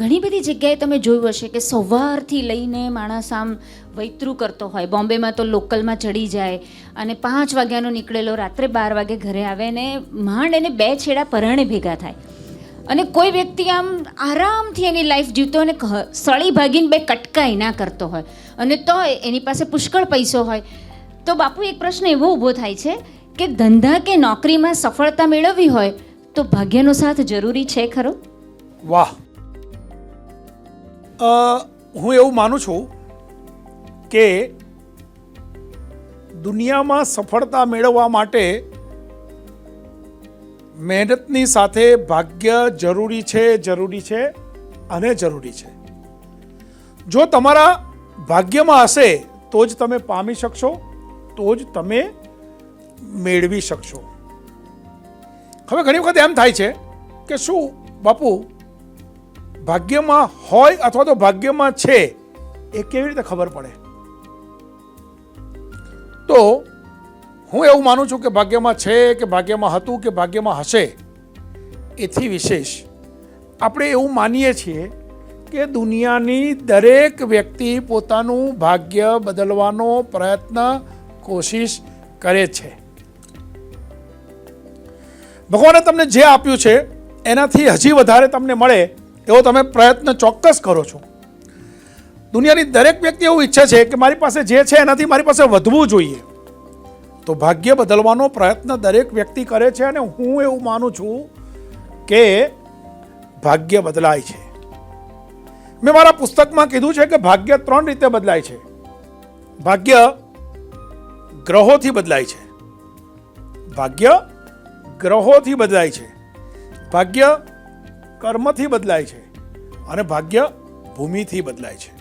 ઘણી બધી જગ્યાએ તમે જોયું હશે કે સવારથી લઈને માણસ આમ વૈતરું કરતો હોય. બોમ્બેમાં તો લોકલમાં ચડી જાય અને પાંચ વાગ્યાનો નીકળેલો, રાત્રે બાર વાગે ઘરે આવે ને માંડ એને બે છેડા પરાણે ભેગા થાય. અને કોઈ વ્યક્તિ આમ આરામથી એની લાઈફ જીવતો અને સળી ભાગીને બે કટકાઈ ના કરતો હોય. અને તો એની પાસે પુષ્કળ પૈસો હોય. તો બાપુ, એક પ્રશ્ન એવો ઊભો થાય છે કે ધંધા કે નોકરીમાં સફળતા મેળવવી હોય તો ભાગ્યનો સાથ જરૂરી છે ખરો? વાહ! હું એવું માનું છું કે દુનિયામાં સફળતા મેળવવા માટે મહેનતની સાથે ભાગ્ય જરૂરી છે જરૂરી છે અને જરૂરી છે. જો તમારા ભાગ્યમાં હશે તો જ તમે પામી શકશો, તો જ તમે મેળવી શકશો. હવે ઘણી વખત એમ થાય છે કે શું, બાપુ ભાગ્યમાં હોય અથવા તો ભાગ્યમાં છે, એ કેવી રીતે ખબર પડે? તો હું એવું માનું છું કે ભાગ્યમાં છે, કે ભાગ્યમાં હતું, કે ભાગ્યમાં હશે, એથી વિશેષ આપણે એવું માનીએ છીએ કે દુનિયાની દરેક વ્યક્તિ પોતાનું ભાગ્ય બદલવાનો પ્રયત્ન, કોશિશ કરે છે. ભગવાને તમને જે આપ્યું છે, એનાથી હજી વધારે તમને મળે એવો તમે પ્રયત્ન ચોક્કસ કરો છો. દુનિયાની દરેક વ્યક્તિ એવું ઈચ્છે છે કે મારી પાસે જે છે એનાથી મારી પાસે વધવું જોઈએ. તો ભાગ્ય બદલવાનો પ્રયત્ન દરેક વ્યક્તિ કરે છે અને હું એવું માનું છું કે ભાગ્ય બદલાય છે. મેં મારા પુસ્તકમાં કીધું છે કે ભાગ્ય ત્રણ રીતે બદલાય છે. ભાગ્ય ગ્રહોથી બદલાય છે. ભાગ્ય ગ્રહોથી બદલાય છે. ભાગ્ય કર્મથી બદલાય છે અને ભાગ્ય ભૂમિથી બદલાય છે.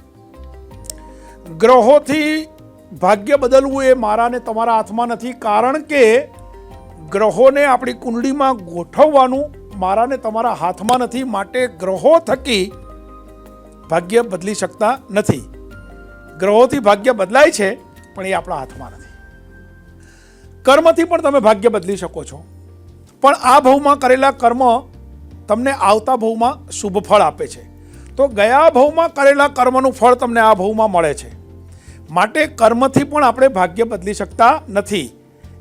ગ્રહોથી ભાગ્ય બદલવું એ મારા ને તમારા હાથમાં નથી, કારણ કે ગ્રહોને આપણી કુંડળીમાં ગોઠવવાનું મારા ને તમારા હાથમાં નથી, માટે ગ્રહો થકી ભાગ્ય બદલી શકતા નથી. ગ્રહોથી ભાગ્ય બદલાય છે, પણ એ આપણા હાથમાં નથી. કર્મથી પણ તમે ભાગ્ય બદલી શકો છો. પણ આ ભાવમાં કરેલા કર્મ તમને આવતા ભવમાં શુભ ફળ આપે છે. તો ગયા ભવમાં કરેલા કર્મનું ફળ તમને આ ભવમાં મળે છે. માટે કર્મથી પણ આપણે ભાગ્ય બદલી શકતા નથી.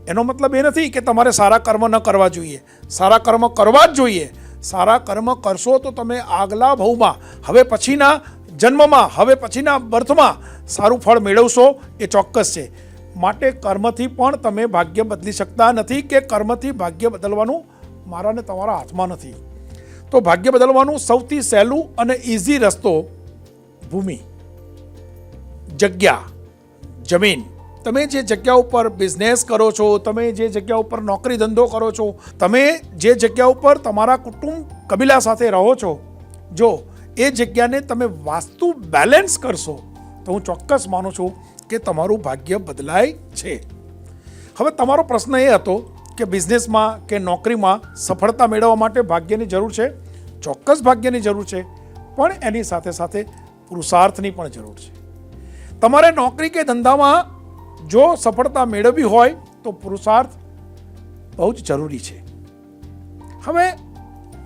એનો મતલબ એ નથી કે તમારે સારા કર્મ ન કરવા જોઈએ. સારા કર્મ કરવા જ જોઈએ. સારા કર્મ કરશો તો તમે આગલા ભવમાં, હવે પછીના જન્મમાં, હવે પછીના બર્થમાં સારું ફળ મેળવશો એ ચોક્કસ છે. માટે કર્મથી પણ તમે ભાગ્ય બદલી શકતા નથી કે કર્મથી ભાગ્ય બદલવાનું મારા ને તમારા હાથમાં નથી. તો ભાગ્ય બદલવાનું સૌથી સહેલું અને ઇઝી રસ્તો ભૂમિ. જગ્યા, જમીન. તમે જે જગ્યા ઉપર બિઝનેસ કરો છો, તમે જે જગ્યા ઉપર નોકરી ધંધો કરો છો, તમે જે જગ્યા ઉપર તમારા કુટુંબ કબીલા સાથે રહો છો, જો એ જગ્યાને તમે વાસ્તુ બેલેન્સ કરશો, તો હું ચોક્કસ માનું છું કે તમારું ભાગ્ય બદલાય છે. હવે તમારો પ્રશ્ન એ હતો કે બિઝનેસમાં કે નોકરીમાં સફળતા મેળવવા માટે ભાગ્યની જરૂર છે, ચોક્કસ ભાગ્યની જરૂર છે, પણ એની સાથે સાથે પુરુષાર્થની પણ જરૂર છે. તમારે નોકરી કે ધંધામાં જો સફળતા મેળવવી હોય, તો પુરુષાર્થ બહુ જ જરૂરી છે. હવે,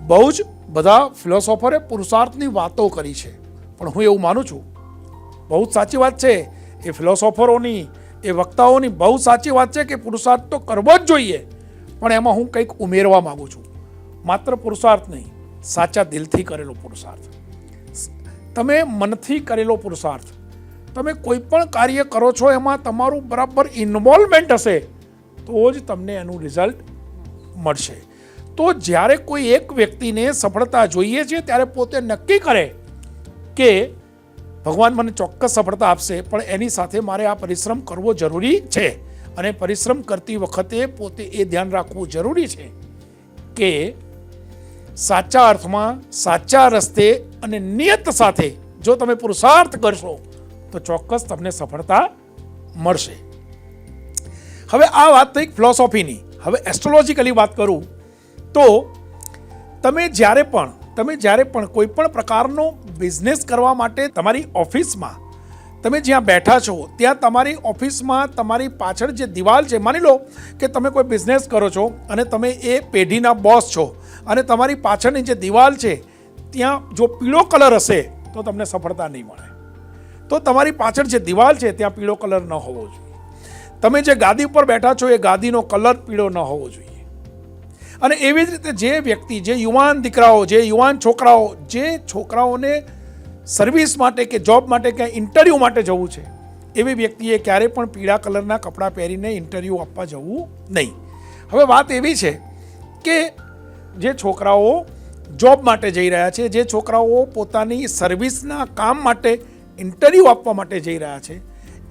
બહુ જ બધા ફિલોસોફરે પુરુષાર્થની વાતો કરી છે, પણ હું એવું માનું છું, બહુ જ સાચી વાત છે, એ ફિલોસોફરોની, એ વક્તાઓની બહુ સાચી વાત છે કે પુરુષાર્થ તો કરવો જ જોઈએ. પણ એમાં હું કંઈક ઉમેરવા માગું છું. માત્ર પુરુષાર્થ નહીં, સાચા દિલથી કરેલો પુરુષાર્થ. તમે મનથી કરેલો પુરુષાર્થ. તમે કોઈ પણ કાર્ય કરો છો એમાં તમારું બરાબર ઇન્વોલ્વમેન્ટ હશે, તો જ તમને એનું રિઝલ્ટ મળશે. તો જ્યારે કોઈ એક વ્યક્તિને સફળતા જોઈએ છે, ત્યારે પોતે નક્કી કરે કે ભગવાન મને ચોક્કસ સફળતા આપશે, પણ એની સાથે મારે આ પરિશ્રમ કરવો જરૂરી છે. અને પરિશ્રમ કરતી વખતે પોતે એ ધ્યાન રાખવું જરૂરી છે કે સાચા અર્થમાં સાચા રસ્તે અને નિયત સાથે જો તમે પુરુષાર્થ કરશો, તો ચોક્કસ તમને સફળતા મળશે. હવે આ વાત થઈ ફિલોસોફીની હવે એસ્ટ્રોલોજીકલી વાત કરું, તો તમે જ્યારે પણ, તમે જ્યારે પણ કોઈ પણ પ્રકારનો બિઝનેસ કરવા માટે તમારી ઓફિસમાં તમે જ્યાં બેઠા છો, ત્યાં તમારી ઓફિસમાં તમારી પાછળ જે દિવાલ છે, માની લો કે તમે કોઈ બિઝનેસ કરો છો અને તમે એ પેઢીના બોસ છો અને તમારી પાછળની જે દિવાલ છે, ત્યાં જો પીળો કલર હશે, તો તમને સફળતા નહીં મળે. તો તમારી પાછળ જે દિવાલ છે, ત્યાં પીળો કલર ન હોવો જોઈએ. તમે જે ગાદી ઉપર બેઠા છો, એ ગાદીનો કલર પીળો ન હોવો જોઈએ. અને એવી જ રીતે જે વ્યક્તિ, જે યુવાન દીકરાઓ, જે યુવાન છોકરાઓ, જે છોકરાઓને સર્વિસ માટે કે જોબ માટે ક્યાંય ઇન્ટરવ્યૂ માટે જવું છે, એવી વ્યક્તિએ ક્યારે પણ પીળા કલરના કપડાં પહેરીને ઇન્ટરવ્યૂ આપવા જવું નહીં. હવે વાત એવી છે કે જે છોકરાઓ જોબ માટે જઈ રહ્યા છે, જે છોકરાઓ પોતાની સર્વિસના કામ માટે ઇન્ટરવ્યૂ આપવા માટે જઈ રહ્યા છે,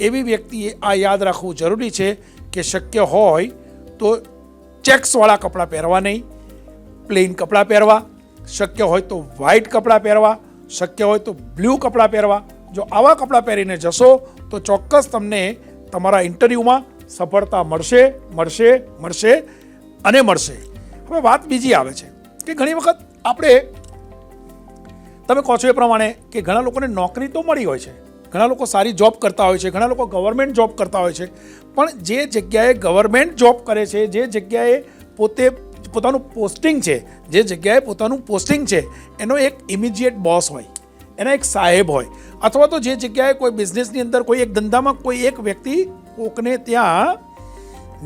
એવી વ્યક્તિએ આ યાદ રાખવું જરૂરી છે કે શક્ય હોય તો ચેક્સવાળા કપડાં પહેરવા નહીં, પ્લેન કપડાં પહેરવા, શક્ય હોય તો વ્હાઇટ કપડાં પહેરવા શક્ય હોય તો બ્લુ કપડાં પહેરવા. જો આવા કપડાં પહેરીને જશો, તો ચોક્કસ તમને તમારા ઇન્ટરવ્યૂમાં સફળતા મળશે મળશે મળશે અને મળશે. હવે વાત બીજી આવે છે કે ઘણી વખત આપણે તમે કહો છો એ પ્રમાણે કે ઘણા લોકોને નોકરી તો મળી હોય છે. ઘણા લોકો સારી જોબ કરતા હોય છે, ઘણા લોકો ગવર્મેન્ટ જોબ કરતા હોય છે. પણ જે જગ્યાએ ગવર્મેન્ટ જોબ કરે છે, જે જગ્યાએ પોતે પોતાનું પોસ્ટિંગ છે, જે જગ્યાએ પોતાનું પોસ્ટિંગ છે, એનો એક ઇમિજિએટ બોસ હોય, એના એક સાહેબ હોય, અથવા તો જે જગ્યાએ કોઈ બિઝનેસની અંદર કોઈ એક ધંધામાં કોઈ એક વ્યક્તિ કોકને ત્યાં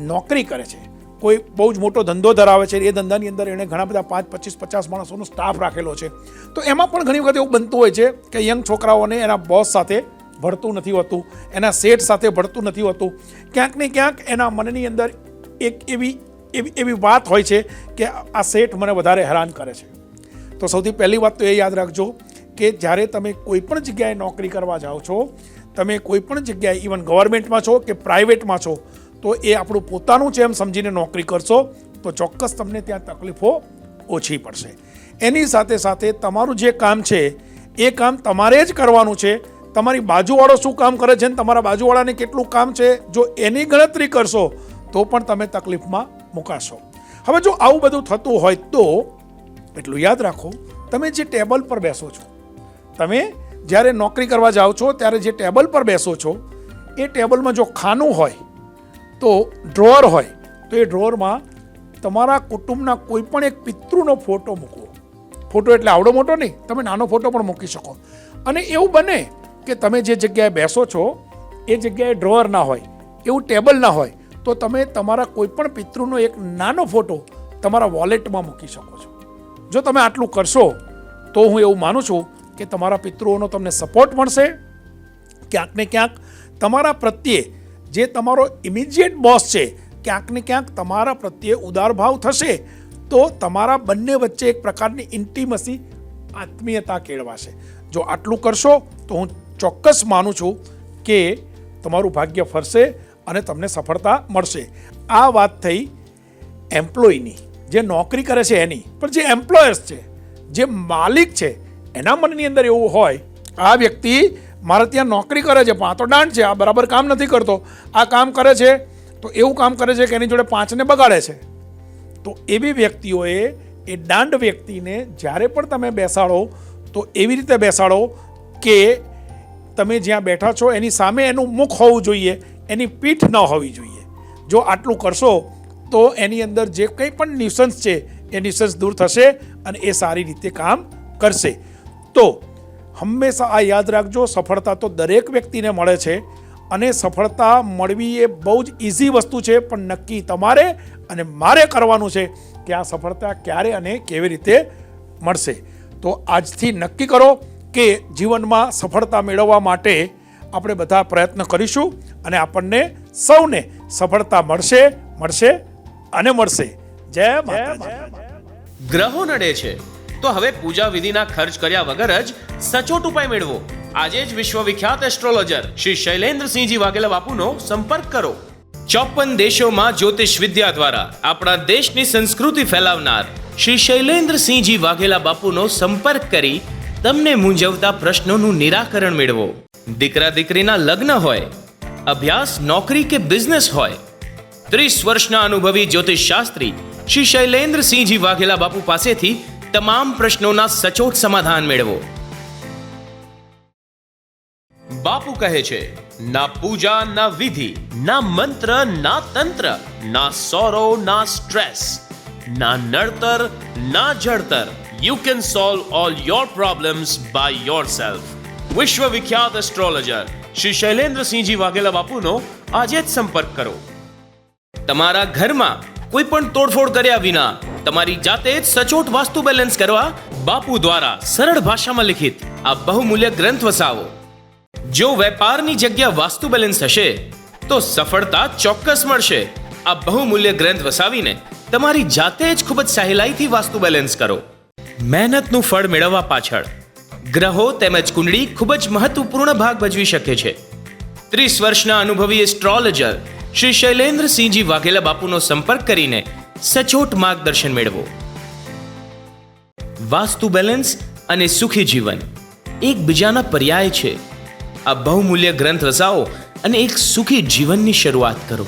નોકરી કરે છે, કોઈ બહુ જ મોટો ધંધો ધરાવે છે, એ ધંધાની અંદર એણે ઘણા બધા પાંચ, પચીસ, પચાસ માણસોનો સ્ટાફ રાખેલો છે, તો એમાં પણ ઘણી વખત એવું બનતું હોય છે કે યંગ છોકરાઓને એના બોસ સાથે ભળતું નથી હોતું, એના સેટ સાથે ભળતું નથી હોતું, ક્યાંક ને ક્યાંક એના મનની અંદર એક એવી એવી એવી વાત હોય છે કે આ સેટ મને વધારે હેરાન કરે છે. તો સૌથી પહેલી વાત તો એ યાદ રાખજો કે જ્યારે તમે કોઈ પણ જગ્યાએ નોકરી કરવા જાઓ છો, તમે કોઈ પણ જગ્યાએ ઇવન ગવર્મેન્ટમાં છો કે પ્રાઇવેટમાં છો, તો એ આપણું પોતાનું છે એમ સમજીને નોકરી કરશો, તો ચોક્કસ તમને ત્યાં તકલીફો ઓછી પડશે. એની સાથે સાથે તમારું જે કામ છે, એ કામ તમારે જ કરવાનું છે. તમારી બાજુવાળો શું કામ કરે છે ને તમારા બાજુવાળાને કેટલું કામ છે, જો એની ગણતરી કરશો, તો પણ તમે તકલીફમાં મુકાશો. હવે જો આવું બધું થતું હોય તો એટલું યાદ રાખો, તમે જે ટેબલ પર બેસો છો, તમે જ્યારે નોકરી કરવા જાઓ છો, ત્યારે જે ટેબલ પર બેસો છો, એ ટેબલમાં જો ખાનું હોય, તો ડ્રોઅર હોય, તો એ ડ્રોઅરમાં તમારા કુટુંબના કોઈ પણ એક પિતૃનો ફોટો મૂકવો. ફોટો એટલે આવડો મોટો નહીં, તમે નાનો ફોટો પણ મૂકી શકો. અને એવું બને કે તમે જે જગ્યાએ બેસો છો, એ જગ્યાએ ડ્રોઅર ના હોય, એવું ટેબલ ના હોય તો તમે તમારા કોઈપણ પિતૃનો એક નાનો ફોટો તમારા વોલેટમાં મૂકી શકો છો. જો તમે આટલું કરશો, તો હું એવું માનું છું કે તમારા પિતૃઓનો તમને સપોર્ટ મળશે. ક્યાંક ને ક્યાંક તમારા પ્રત્યે જે તમારો ઇમિડિયેટ બોસ છે, ક્યાંક ને ક્યાંક તમારા પ્રત્યે ઉદાર ભાવ થશે, તો તમારા બંને વચ્ચે એક પ્રકારની ઇન્ટિમસી આત્મીયતા કેળવાશે. જો આટલું કરશો, તો હું ચોક્કસ માનું છું કે તમારું ભાગ્ય ફરશે અને તમને સફળતા મળશે. આ વાત થઈ એમ્પ્લોયની. જે નોકરી કરે છે એની. પણ જે એમ્પ્લોયર્સ છે, જે માલિક છે, એના મનની અંદર એવું હોય, આ વ્યક્તિ મારે ત્યાં નોકરી કરે છે, પણ આ તો દાંડ છે, આ બરાબર કામ નથી કરતો. આ કામ કરે છે, તો એવું કામ કરે છે કે એની જોડે પાંચને બગાડે છે. તો એવી વ્યક્તિઓએ એ દાંડ વ્યક્તિને જ્યારે પણ તમે બેસાડો, તો એવી રીતે બેસાડો કે તમે જ્યાં બેઠા છો, એની સામે એનું મુખ હોવું જોઈએ. એની પીઠ ન હોવી જોઈએ. જો આટલું કરશો, તો એની અંદર જે કંઈ પણ ન્યુસન્સ છે, એ ન્યુસન્સ દૂર થશે અને એ સારી રીતે કામ કરશે. તો હંમેશા આ યાદ રાખજો, સફળતા તો દરેક વ્યક્તિને મળે છે અને સફળતા મળવી એ બહુ જ ઇઝી વસ્તુ છે, પણ નક્કી તમારે અને મારે કરવાનું છે કે આ સફળતા ક્યારે અને કેવી રીતે મળશે. તો આજથી નક્કી કરો કે જીવનમાં સફળતા મેળવવા માટે આપણે બધા પ્રયત્ન કરીશું. અને આપણને સૌને સફળતા મળશે મળશે અને મળશે. જય માતાજી. ગ્રહો નડે છે. તો હવે પૂજા વિધિના ખર્ચ કર્યા વગર જ સચોટ ઉપાય મેળવો. આજે જ વિશ્વવિખ્યાત એસ્ટ્રોલોજર શ્રી શૈલેન્દ્રસિંહજી વાઘેલા બાપુનો સંપર્ક કરો. ચોપન દેશોમાં જ્યોતિષ વિદ્યા દ્વારા આપણા દેશની સંસ્કૃતિ ફેલાવનાર શ્રી શૈલેન્દ્રસિંહજી વાઘેલા બાપુનો સંપર્ક કરી તમને મૂંઝવતા પ્રશ્નોનું નિરાકરણ મેળવો. દીકરા દીકરીના લગ્ન હોય અભ્યાસ, નોકરી કે બિઝનેસ હોય? ત્રીસ વર્ષના અનુભવી જ્યોતિષ શાસ્ત્રી શ્રી શૈલેન્દ્રસિંહજી વાઘેલા બાપુ પાસેથી તમામ પ્રશ્નોના સચોટ સમાધાન મેળવો. બાપુ કહે છે, ના પૂજા, ના વિધિ, ના મંત્ર, ના તંત્ર, ના સોરો ના સ્ટ્રેસ ના નડતર, ના જડતર. You can solve all your problems by your yourself વિખ્યાત એસ્ટ્રોલોજર શ્રી શૈલેન્દ્રસિંહજી વાઘેલા બાપુનો આજે જ સંપર્ક કરો. તમારા ઘરમાં કોઈ પણ તોડફોડ કર્યા વિના તમારી જાતે જ સચોટ વાસ્તુ બેલેન્સ કરવા બાપુ દ્વારા સરળ ભાષામાં લિખિત આ બહુમૂલ્ય ગ્રંથ વસાવો. જો વેપારની જગ્યા વાસ્તુ બેલેન્સ હશે, તો સફળતા ચોક્કસ મળશે. આ બહુમૂલ્ય ગ્રંથ વસાવીને તમારી જાતે જ ખૂબ જ સહેલાઈથી વાસ્તુ બેલેન્સ કરો. મહેનતનું ફળ મેળવવા પાછળ ગ્રહો તેમજ કુંડળી ખૂબ જ મહત્વપૂર્ણ ભાગ ભજવી શકે છે. ત્રીસ વર્ષના અનુભવી એસ્ટ્રોલોજર શ્રી શૈલેન્દ્રસિંહજી વાઘેલા બાપુનો સંપર્ક કરીને સચોટ માર્ગદર્શન મેળવો. વાસ્તુ બેલેન્સ અને સુખી જીવન એકબીજાના પર્યાય છે. આ બહુમૂલ્ય ગ્રંથ વસાવો અને એક સુખી જીવનની શરૂઆત કરો.